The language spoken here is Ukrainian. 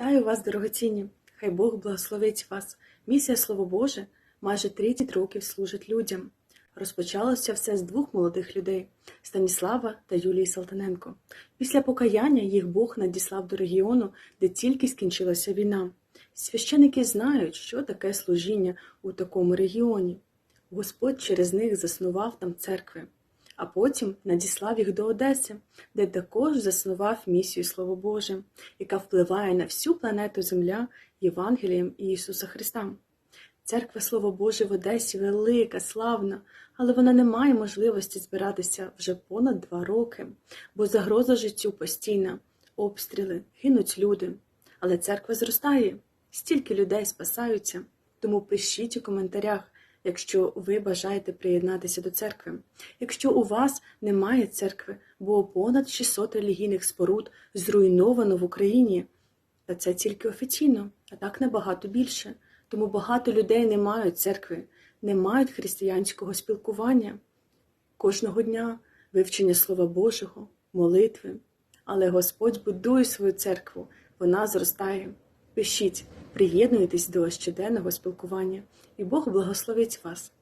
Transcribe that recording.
Вітаю вас, дорогоцінні! Хай Бог благословить вас. Місія Слово Боже майже 30 років служить людям. Розпочалося все з двох молодих людей Станіслава та Юлії Салтаненко. Після покаяння їх Бог надіслав до регіону, де тільки скінчилася війна. Священики знають, що таке служіння у такому регіоні. Господь через них заснував там церкви, а потім надіслав їх до Одеси, де також заснував місію Слово Боже, яка впливає на всю планету Земля Євангелієм Ісуса Христа. Церква Слово Боже в Одесі велика, славна, але вона не має можливості збиратися вже понад два роки, бо загроза життю постійна, обстріли, гинуть люди. Але церква зростає, стільки людей спасаються. Тому пишіть у коментарях, якщо ви бажаєте приєднатися до церкви. Якщо у вас немає церкви, бо понад 600 релігійних споруд зруйновано в Україні, та це тільки офіційно, а так набагато більше. Тому багато людей не мають церкви, не мають християнського спілкування. Кожного дня вивчення Слова Божого, молитви. Але Господь будує свою церкву, вона зростає. Пишіть, приєднуйтесь до щоденного спілкування, і Бог благословить вас.